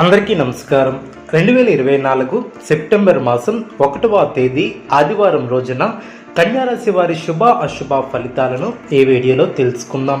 అందరికీ నమస్కారం. రెండు వేల ఇరవై నాలుగు సెప్టెంబర్ మాసం ఒకటవ తేదీ ఆదివారం రోజున కన్యారాశి వారి శుభ అశుభ ఫలితాలను ఈ వీడియోలో తెలుసుకుందాం.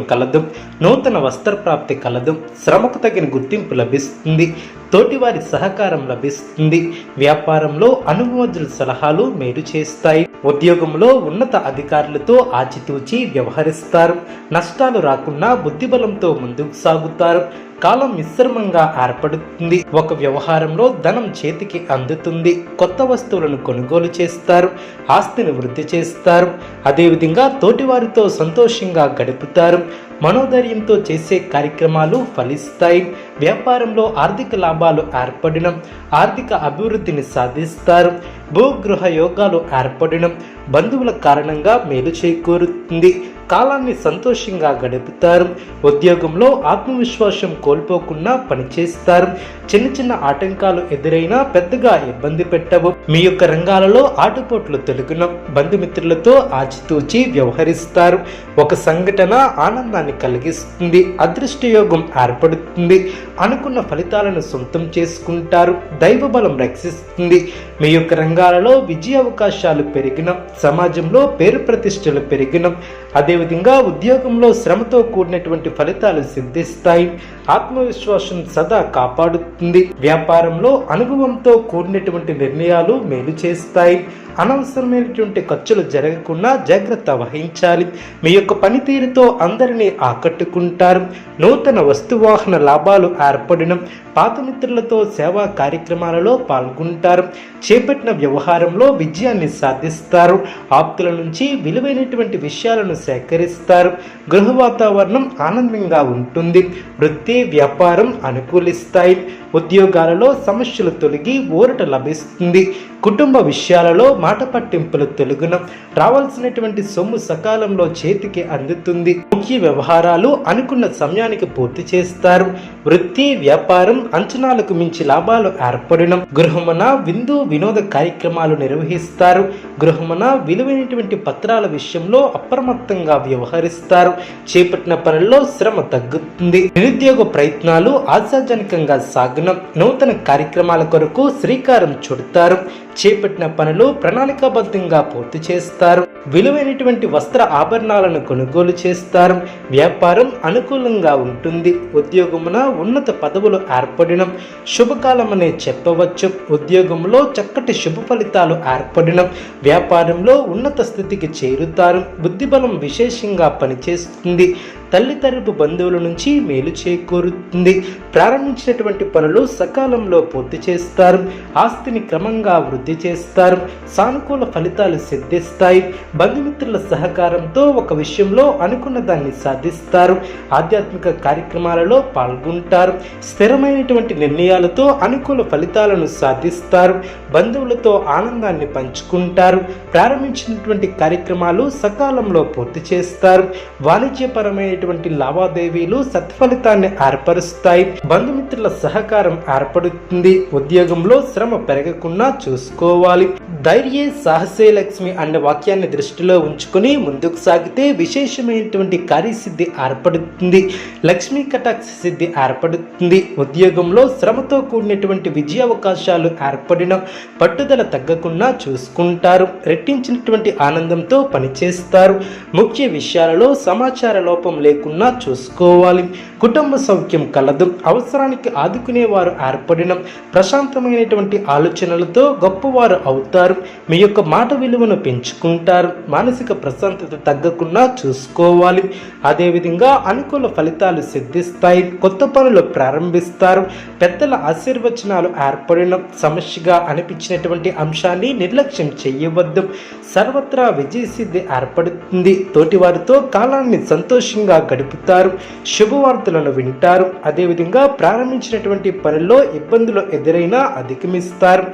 కలదు నూతన వస్త్ర ప్రాప్తి కలదు శ్రమకు తగిన గుర్తింపు లభిస్తుంది తోటివారి సహకారం లభిస్తుంది వ్యాపారంలో అనుభవజ్ఞుల సలహాలు మేలు చేస్తాయి. ఉద్యోగంలో ఉన్నత అధికారులతో ఆచితూచి వ్యవహరిస్తారు నష్టాలు రాకుండా బుద్ధిబలంతో ముందుకు సాగుతారు కాలం మిశ్రమంగా ఏర్పడుతుంది. ఒక వ్యవహారంలో ధనం చేతికి అందుతుంది. కొత్త వస్తువులను కొనుగోలు చేస్తారు. ఆస్తిని వృద్ధి చేస్తారు. అదేవిధంగా తోటివారితో సంతోషంగా గడుపుతారు. మనోధైర్యంతో చేసే కార్యక్రమాలు ఫలిస్తాయి. వ్యాపారంలో ఆర్థిక లాభాలు ఏర్పడడం ఆర్థిక అభివృద్ధిని సాధిస్తారు భూగృహ యోగాలు ఏర్పడడం బంధువుల కారణంగా మేలు చేకూరుతుంది కాలాన్ని సంతోషంగా గడుపుతారు ఉద్యోగంలో ఆత్మవిశ్వాసం కోల్పోకుండా పనిచేస్తారు చిన్న చిన్న ఆటంకాలు ఎదురైనా పెద్దగా ఇబ్బంది పెట్టవు. మీ యొక్క రంగాలలో ఆటుపోట్లు తొలగిన బంధుమిత్రులతో ఆచితూచి వ్యవహరిస్తారు. ఒక సంఘటన ఆనందాన్ని కలిగిస్తుంది అదృష్ట యోగం ఏర్పడుతుంది అనుకున్న ఫలితాలను సొంతం చేసుకుంటారు. దైవ బలం రక్షిస్తుంది. మీ యొక్క రంగాలలో విజయ అవకాశాలు పెరిగిన సమాజంలో పేరు ప్రతిష్టలు పెరిగిన అదేవిధంగా ఉద్యోగంలో శ్రమతో కూడినటువంటి ఫలితాలు సిద్ధిస్తాయి. ఆత్మవిశ్వాసం సదా కాపాడుతుంది. వ్యాపారంలో అనుభవంతో కూడినటువంటి నిర్ణయాలు మేలు చేస్తాయి. అనవసరమైనటువంటి ఖర్చులు జరగకుండా జాగ్రత్త వహించాలి. మీ యొక్క పనితీరుతో అందరినీ ఆకట్టుకుంటారు. నూతన వస్తువాహన లాభాలు ఏర్పడడం పాత మిత్రులతో సేవా కార్యక్రమాలలో పాల్గొంటారు. చేపట్టిన వ్యవహారంలో విజయాన్ని సాధిస్తారు. ఆప్తుల నుంచి విలువైనటువంటి విషయాలను సేకరిస్తారు. గృహ వాతావరణం ఆనందంగా ఉంటుంది. వృత్తి వ్యాపారం అనుకూలిస్తాయి. ఉద్యోగాలలో సమస్యలు తొలగి ఊరట లభిస్తుంది. కుటుంబ విషయాలలో మాట పట్టింపులు తొలగున. రావాల్సినటువంటి సొమ్ము సకాలంలో చేతికి అందుతుంది. ముఖ్య వ్యవహారాలు అనుకున్న సమయానికి పూర్తి చేస్తారు. వృత్తి వ్యాపారం అంచనాలకు మించి లాభాలు ఏర్పడడం. గృహమున విందు వినోద కార్యక్రమాలు నిర్వహిస్తారు. గృహమున విలువైనటువంటి పత్రాల విషయంలో అప్రమత్తంగా వ్యవహరిస్తారు. చేపట్టిన పనుల్లో శ్రమ తగ్గుతుంది. నిరుద్యోగ ప్రయత్నాలు ఆశాజనకంగా సాగనం నూతన కార్యక్రమాల కొరకు శ్రీకారం చుడతారు. చేపట్టిన పనులు ప్రణాళికాబద్ధంగా పూర్తి చేస్తారు. విలువైనటువంటి వస్త్ర ఆభరణాలను కొనుగోలు చేస్తారు. వ్యాపారం అనుకూలంగా ఉంటుంది. ఉద్యోగమున ఉన్నత పదవులు ఏర్పడడం శుభకాలమనే చెప్పవచ్చు. ఉద్యోగంలో చక్కటి శుభ ఫలితాలు ఏర్పడడం వ్యాపారంలో ఉన్నత స్థితికి చేరుతారు. బుద్ధిబలం విశేషంగా పనిచేస్తుంది. తల్లి తరపు బంధువుల నుంచి మేలు చేకూరుతుంది. ప్రారంభించినటువంటి పనులు సకాలంలో పూర్తి చేస్తారు. ఆస్తిని క్రమంగా వృద్ధి చేస్తారు. సానుకూల ఫలితాలు సిద్ధిస్తాయి. బంధుమిత్రుల సహకారంతో ఒక విషయంలో అనుకున్న దాన్ని సాధిస్తారు. ఆధ్యాత్మిక కార్యక్రమాలలో పాల్గొంటారు. స్థిరమైనటువంటి నిర్ణయాలతో అనుకూల ఫలితాలను సాధిస్తారు. బంధువులతో ఆనందాన్ని పంచుకుంటారు. ప్రారంభించినటువంటి కార్యక్రమాలు సకాలంలో పూర్తి చేస్తారు. వాణిజ్యపరమైన జరిగేటువంటి లావాదేవీలు సత్ఫలితాన్ని ఏర్పరుస్తాయి. బంధుమిత్రుల సహకారం ఏర్పడుతుంది. ఉద్యోగంలో శ్రమ పెరగకుండా చూసుకోవాలి. ధైర్యే సాహసే లక్ష్మి అనే వాక్యాన్ని దృష్టిలో ఉంచుకొని ముందుకు సాగితే విశేషమైనటువంటి కార్యసిద్ధి ఏర్పడుతుంది. లక్ష్మీ కటాక్ష సిద్ధి ఏర్పడుతుంది. ఉద్యోగంలో శ్రమతో కూడినటువంటి విజయ అవకాశాలు ఏర్పడిన పట్టుదల తగ్గకుండా చూసుకుంటారు. రెట్టించినటువంటి ఆనందంతో పనిచేస్తారు. ముఖ్య విషయాలలో సమాచార లోపం లేకుండా చూసుకోవాలి. కుటుంబ సౌఖ్యం కలదు. అవసరానికి ఆదుకునేవారు ఏర్పడిన. ప్రశాంతమైనటువంటి ఆలోచనలతో గొప్పవారు అవుతారు. మీ యొక్క మాట విలువను పెంచుకుంటారు. మానసిక ప్రశాంతత తగ్గకుండా చూసుకోవాలి. అదేవిధంగా అనుకూల ఫలితాలు సిద్ధిస్తాయి. కొత్త పనులు ప్రారంభిస్తారు. పెద్దల ఆశీర్వచనాలు ఏర్పడిన. సమస్యగా అనిపించినటువంటి అంశాన్ని నిర్లక్ష్యం చేయవద్దు. సర్వత్రా విజయసిద్ధి ఏర్పడుతుంది. తోటివారితో కాలాన్ని సంతోషంగా గడుపుతారు శుభవార్తలను వింటారు. అదేవిధంగా ప్రారంభించినటువంటి పనుల్లో ఇబ్బందులు ఎదురైనా అధిగమిస్తారు.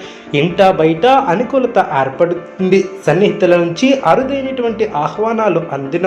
ఇంట బయట అనుకూలత ఏర్పడుతుంది. సన్నిహితుల నుంచి అరుదైనటువంటి ఆహ్వానాలు అందిన.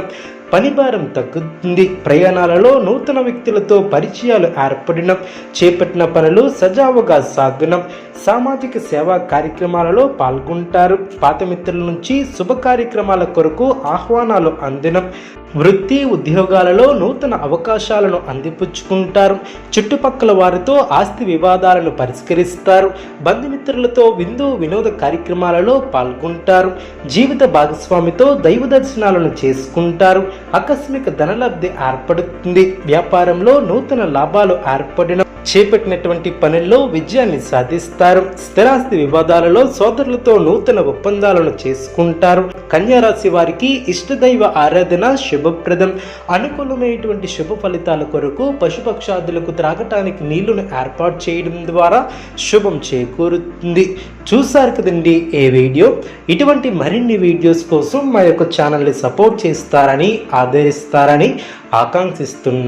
పని భారం తగ్గుతుంది. ప్రయాణాలలో నూతన వ్యక్తులతో పరిచయాలు ఏర్పడడం చేపట్టిన పనులు సజావుగా సాగునం సామాజిక సేవా కార్యక్రమాలలో పాల్గొంటారు. పాత మిత్రుల నుంచి శుభ కార్యక్రమాల కొరకు ఆహ్వానాలు అందినం వృత్తి ఉద్యోగాలలో నూతన అవకాశాలను అందిపుచ్చుకుంటారు. చుట్టుపక్కల వారితో ఆస్తి వివాదాలను పరిష్కరిస్తారు. బంధుమిత్రులతో విందు వినోద కార్యక్రమాలలో పాల్గొంటారు. జీవిత భాగస్వామితో దైవ దర్శనాలను చేసుకుంటారు. ఆకస్మిక ధనలబ్ధి ఏర్పడుతుంది. వ్యాపారంలో నూతన లాభాలు ఏర్పడిన చేపట్టినటువంటి పనుల్లో విజయాన్ని సాధిస్తారు. స్థిరాస్తి వివాదాలలో సోదరులతో నూతన ఒప్పందాలను చేసుకుంటారు. కన్యారాశి వారికి ఇష్టదైవ ఆరాధన శుభప్రదం. అనుకూలమైనటువంటి శుభ ఫలితాల కొరకు పశుపక్షాదులకు త్రాగటానికి నీళ్ళను ఏర్పాటు చేయడం ద్వారా శుభం చేకూరుతుంది. చూసారు కదండి ఏ వీడియో? ఇటువంటి మరిన్ని వీడియోస్ కోసం మా యొక్క ఛానల్ని సపోర్ట్ చేస్తారని ఆదరిస్తారని ఆకాంక్షిస్తున్నాను